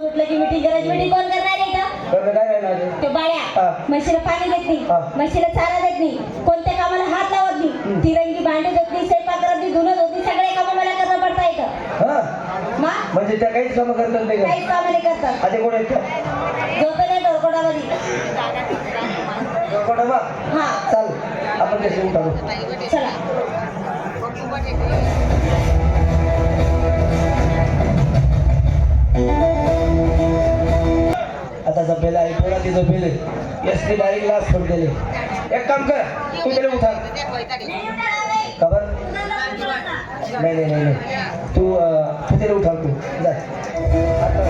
म्हटलं की मिटिंग करायची मिटिंग कोण करणार आहे का? ते बाळ्या. म्हशीला पाणी देत नाही. म्हशीला चारा देत नाही कोणत्या कामाला हात लावत नाही. तिरंगी भांडी धुत नाही स्वयंपाक करत नाही धुणं धुत सगळे कामं मला करणं पडता येतं हा. मा? म्हणजे त्या काहीच कामं करतात नाही का? काहीच कामं नाही करतात आधी कोण आहेत झोपेल? हा. चाल आपण चला. ती झोपेले एस टी डायरेक्ट लास्ट सोड दिले एक काम कर तू त्याला उठा खबर? नाही नाही नाही नाही. तू तू? त्याला उठा तू जा आता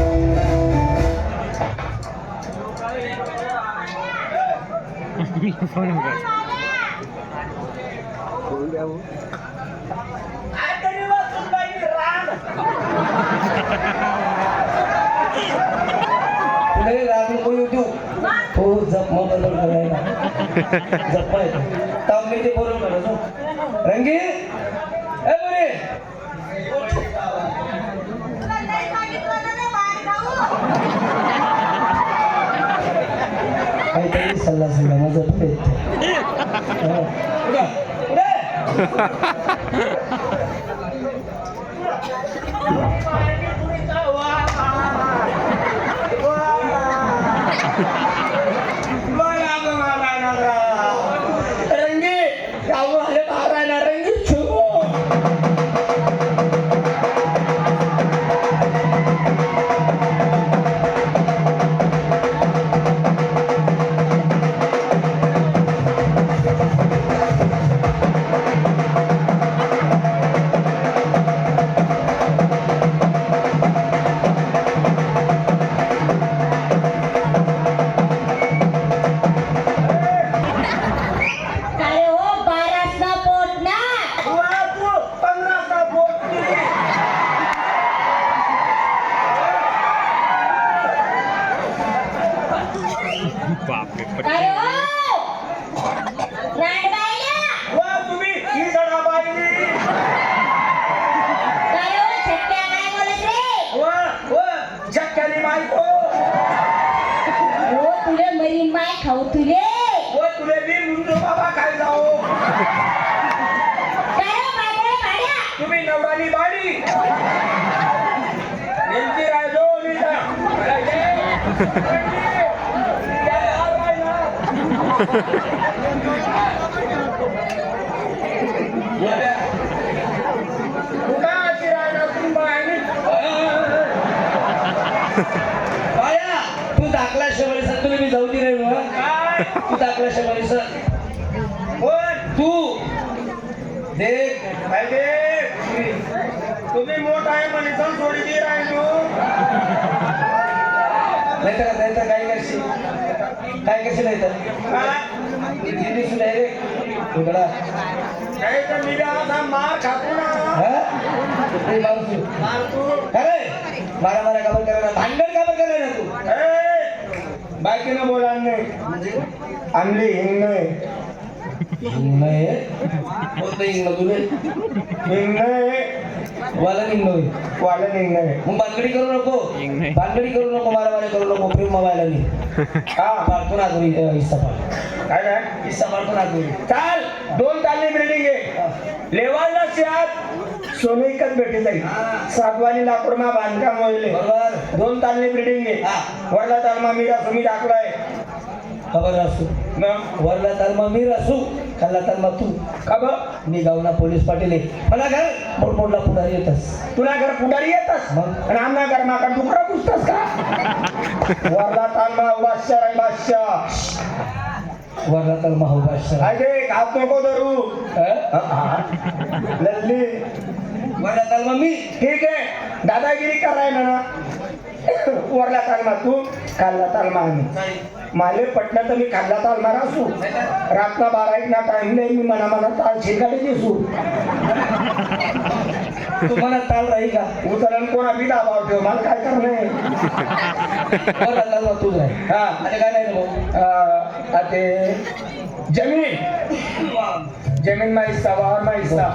तुला राग नको येऊ देऊ हो जप मग बरोबर करायला जप आहे मी ते बरोबर करतो रंगी? ए बरे काहीतरी सल्ला सल्ला माझा पुढे रंगी मरी माय खाऊ तुले काय हो बाबा भाड्या तुम्ही नवराली बाडी नेमकी राजो बाया तू दाखला शेवरी सर तुम्ही मी जाऊ दे रे. तू दाखला शेवरी सर. तू. देख तुम्ही मोठा आहे म्हणे सण सोडी दे राहिलो नाही तर नाही तर काय करशील? काय करशील नाही तर दिदी सुद्धा रे. तुकडा काही तर मी असा मार खातो ना. ते माणूस मारतो अरे मारा मारा काबर करायला भांडण काबर करायला तू ए, बायकीनं बोला नाही. आणली हिंग नाही तुले? हिंग नाही वाला निघ नाही वाला हिंग नाही. मग भानगडी करू नको. भानगडी करू नको मारा मारा करू नको प्रेम मोबाईल हा. पाडतो ना तुरी हिस्सा पाड. काय काय? हिस्सा पाडतो ना तुरी चाल. दोन ताली बिल्डिंग आहे लेवायला शेत सोनं इकत भेटी जाईल सातवानी लाकूड मा बांधकाम होईल. बरोबर. दोन तालनी बिल्डिंग आहे. वरला तालमा मीरा तुम्ही दाखलाय खबर असू. वरला तलमा मीर असू खाल्ला तलमा तू. खबर मी गावना पोलीस पाटील आहे. मला घर? मोठमोठला पुढारी येतस. तुला घर पुढारी येतस? मग? आणि आमना घर माका डुकरा पुसतस का? वरला तालमा बादशाह आहे बादशाह. वरला तलमा हो बादशाह अरे हात नको धरू? लल्ली वरला तलमा मी. ठीक आहे. दादागिरी करायला ना वरला तालमा तू खाल्ला तालमा आम्ही माले पटलं तर मी खाल्ला तालमा असू. रातना बारा एक ना टाइम नाही मी मना मना ताल शिकाडे दिसू. तुम्हाला ताल राहील का? उतरण कोणा बी दाबाव ठेव मला काय करणं? आहे वरला तलमा तूच राहील हा. आणि काय नाही ते जमीन. जमीन मा हिस्सा वावर मा हिस्सा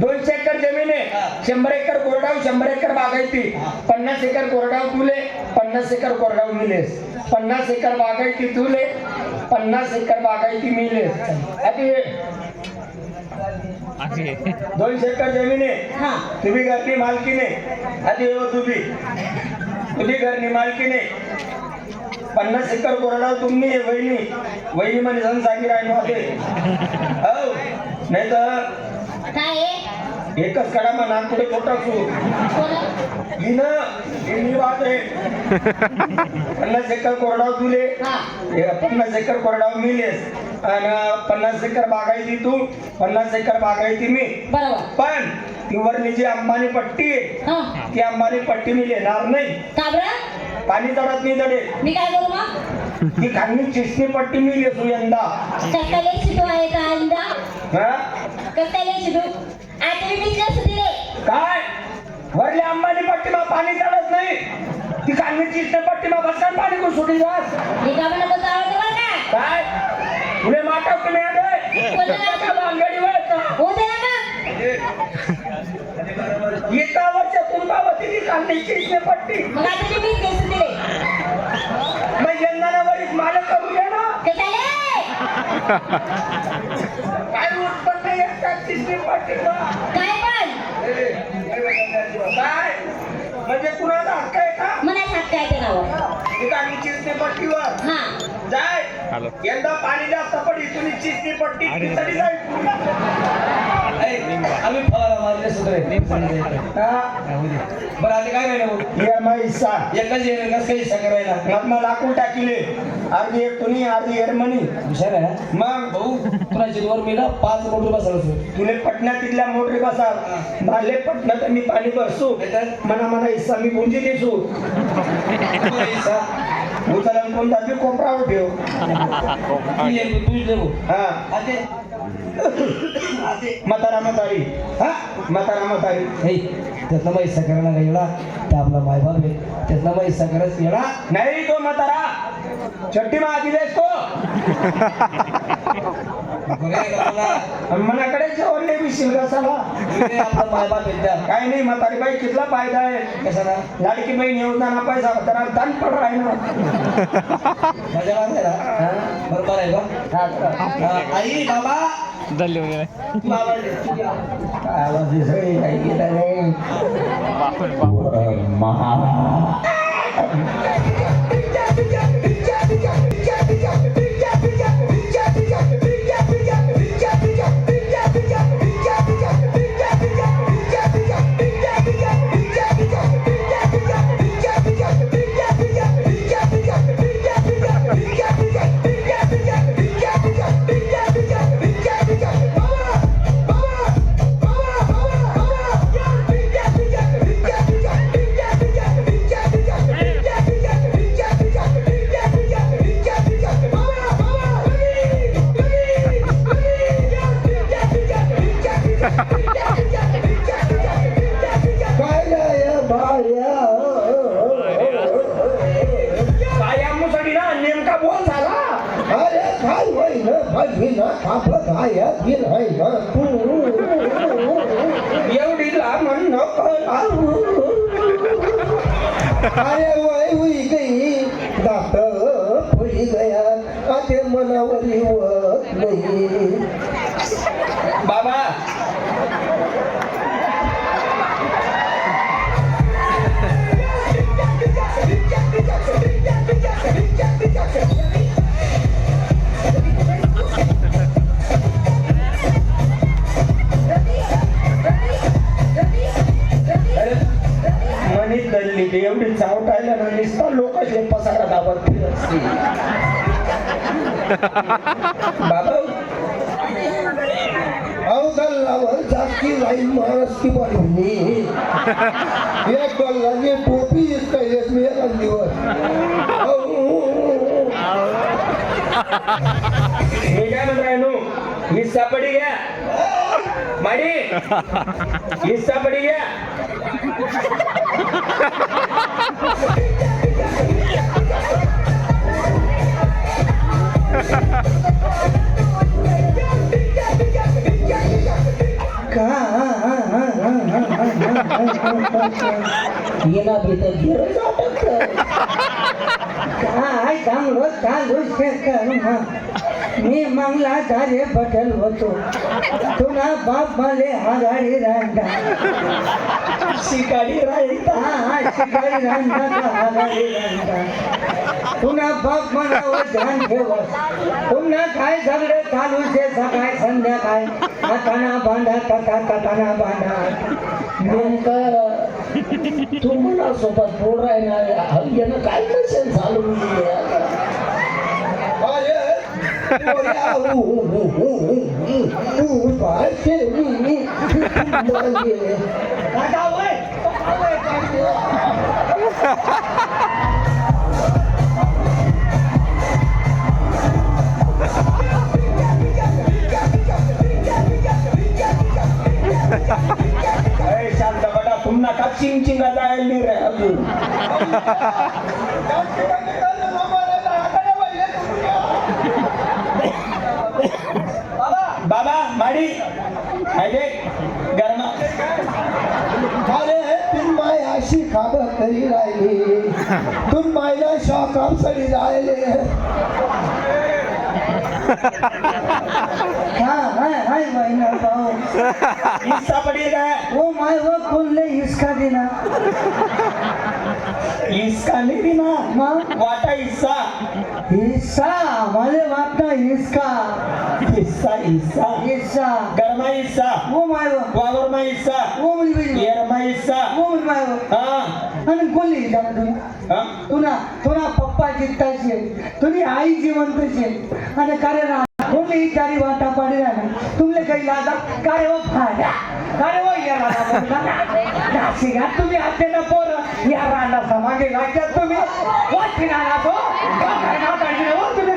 दोनशे एकर जमीन. आहे. शंभर एकर कोरडाव शंभर एकर बागायती. पन्नास एकर कोरडाव तुले पन्नास एकर कोरडाव मिलेस. पन्नास एकर बागायती तुले पन्नास एकर बागायती मिलेस. आता हे. दोनशे एकर जमीन आहे. हा. तुम्ही घरनी मालकीने आधी हो तुम्ही तुम्ही घरनी मालकीने पन्नास एकर कोरडाव तुम्ही वहिनी. वहिनी मध्ये जाऊन सांगी राहिलो हो. नाही तर एकच कडा म्हणा पुढे मोठा सू कोण? हिनं हिनी वाद आहे पन्नास एकर कोरडाव तुले पन्नास एकर कोरडाव मिलेस आणि पन्नास एकर बागायती तू पन्नास एकर बागायती मी. पण ती जी अंबानी पट्टी आहे हा. ती अंबानी पट्टी मी येणार नाही. पाणी चढत नाही जडे मी काय करू मग? ती खाली चिसणी पट्टी मी येतो यंदा. आहे का अंदा काय? वरली अंबानी पट्टी मा पाणी चढत नाही. ती खाली चिसणी पट्टी मा बसkan पाणी को सुटी जास काय पुढे माटव तुम्ही एका वर्ष कुंभावती ती खाली चिसणी पट्टी? मग यंदा वरीच मालक करू दे ना. काय पण. काय? म्हणजे कुणाचा हक्क आहे का? मला हक्क आहे ते नाव ठिकाणी चिसणी पट्टीवर हा. जाय. यंदा पाणी जास्त पडी तुम्ही चिसणी पट्टी खिचडी जाईल ऐ, आम्ही फवारा मारले बरं आता काय नाही भाऊ हिस्सा एकाच काही इच्छा करायला मग मला लाकूड टाकिले. अर्धी एक कुणी अर्धी एरमणी हुशार आहे ना मग? भाऊ तुला जिथवर मी ना पाच कोटी बसला असतो तुले पटना तिथल्या मोटरी बसा मारले पटना तर मी पाणी भरसू. मना मना हिस्सा मी गुंजी देसू. उचलन कोण दाबी कोपरावर ठेव हा. म्हातारा म्हातारी. हा? म्हातारा म्हातारी. त्यातला मग हिस्सा करायला नाही एवढा ते आपला मायबाप आहे. त्यातला हिस्सा करायचं एवढा नाही तो म्हातारा. चट्टी मा देस तो. मनाकडे आपला मायबाप आहे त्या काय नाही म्हातारी बाई कितला फायदा आहे? कशाला? लाडकी बहीण योजना पैसा तर दान पड राहिला मजा वाटते ना? हा? बरोबर आहे का आई बाबा. दल्ली वगैरे. तू आवाज दे. तू घ्या. आवाज दिसतोय, काही केलं नाही. बापरे बाप बाया अरे काय होईल बघीन कापत आहे बिल आहे एवढी लहान नको अरे वय हुई गई दात अवघावर जास्ती लाईन महाराष्ट्री एक टोपी मी एक दिवस मी काय सापडी घ्या. माडी सापडी घ्या. काय चांगलं चालू शेकर मी मंगला कार्य पटेल होतो तुला बाप मले आघाडी रांगा शिकारी राहिता हा शिकारी रांगा आघाडी रांगा पुन्हा बाप मनावर ध्यान ठेव. पुन्हा काय सगळे चालू शे सकाळ संध्याकाळ. हाताना बांधा तथा तथाना बांधा. नेमकं तू मला सोबत बोल राहणार यानं काय नसेल चालू अरे पुन्हा जायला नाही रे अजून. बाबा माडी. माहिती गरमा. अरे तू माय अशी खाबर तरी राहिली. तुम मायला शॉकाम सडी राहिले हा हाय हाय महिना भाऊ हिस्सा पडेल काय ओ माय व कोणले हिसका देना हिस्सा नाही दिना मग वाटा हिस्सा हिस्सा हिसका हिस्सा हिस्सा हिस्सा गरमा हिस्सा ओ माय व वावरमा हिस्सा ओ मुलगी येरमा हिस्सा ओ माय व हा। आणि कोणली हिस्सा तुम्ही? तुला तुला पप्पा जिंकताचे तुझी आई जिवंतचे. आणि कार्य राहा कोणली ही चारी वाटा पाडी राहा तुमले काही लादा काय हो फाड्या. काय हो या नाशिका तुम्ही आत्याला पोर. या राधा समागे लागतात तुम्ही. वाची राहणार तो नाव काढली हो तुम्ही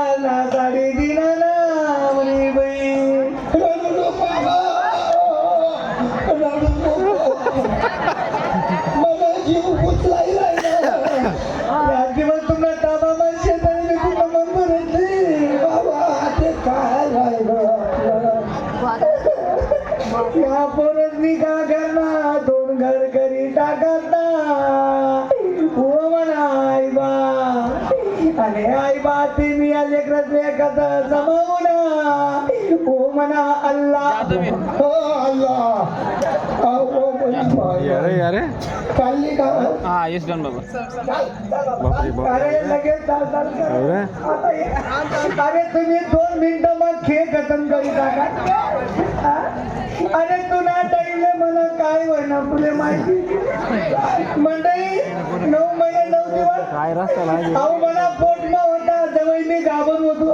मनाकडे राह मला आणि आई बा ते मी या लेकरात एकत्र जमावून. हो म्हणा अल्लाह. हो अल्लाह. अरे अरे चालली का? हा येस डन बाबा. अरे लगेच चाल चाल कर. अरे. आता अरे तुम्ही दोन मिनिटं मग खेळ खतम करी टाका हा? अरे तुला मला काय होईना तुले माहिती? मंडळी नऊ महिने नऊ दिवस. काय रस्ता लागेल? अहो मला पोटमा होता तेव्हा मी गाभण होतो.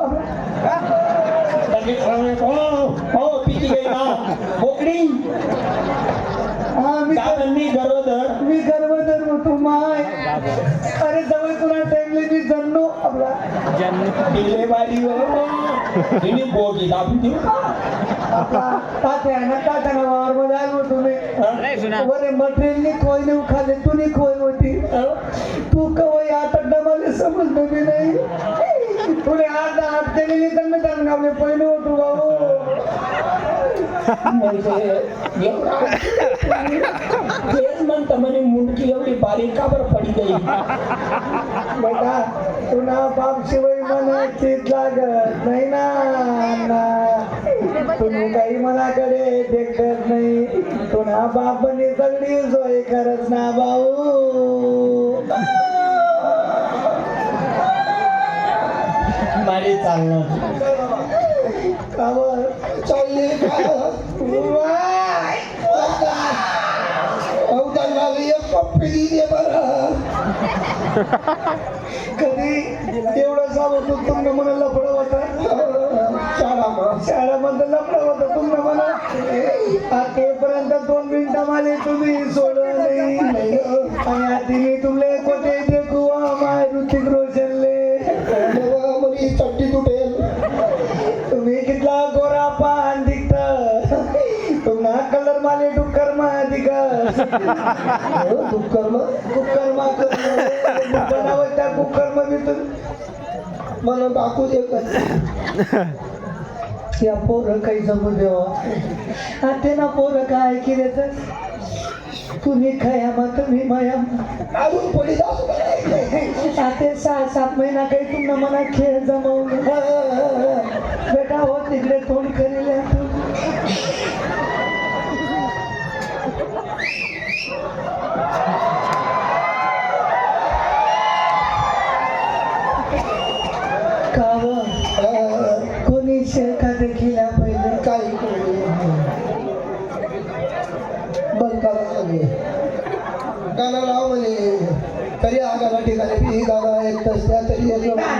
हो? हो पिकी गई ना बोकडी. हा मी होतो माय. अरे जवळ तुला टाईमले मी जन्नो आपला डिलेवारी तिने बोगी दाबी देऊ आपला तात्या ना तात्या ना वावर मध्ये आलो तुम्ही नाही सुना बरे मटेरियलनी खोय नेऊ खाले तू नी खोय होती तू कवय आता डबाले समजतो की नाही. तुले आज हात केलेली तर मी त्यांना आपले पहिले होतो भाऊ म्हणजे एवढा तेच म्हणतं म्हणे मुंडकी एवढी बारीक का बरं पडी गई बेटा तुला बाप शिवाय चीज लागत नाही ना. तुम्ही काही मनाकडे देखत नाही. तुला बापने सगळी सोय करत ना भाऊ. मारे चालणार कावर चालली कधी? एवढं सांगतो तुम्ही मला लफडं होतं शाळा लफडं होतं तुम्ही म्हणा. आतापर्यंत दोन मिनिटं मला तुम्ही सोडलं. नाही आणि आधी मी तुमले कोठे देखू? माय ऋतिक रोशनले. चट्टी तुटेल. तुम्ही कितला गोरा पान दिखत? तुम्हा कलर माले डुक्कर मा दिका दुःखर मग कुकर मा बनावं त्या कुकरमध्ये तुम्ही मला टाकू दे या पोरं काही जमू देवा. आते ना पोरं काय केले तर तुम्ही खया मग तुम्ही माया अजून जाऊ आते सहा सात महिना काही तुम्हाला मला खेळ जमवून बेटा हो तिकडे तोंड करेल तू. गाणं लाव म्हणे तरी आगाला ठिकाणी बी गाणं एक तसल्या तरी एक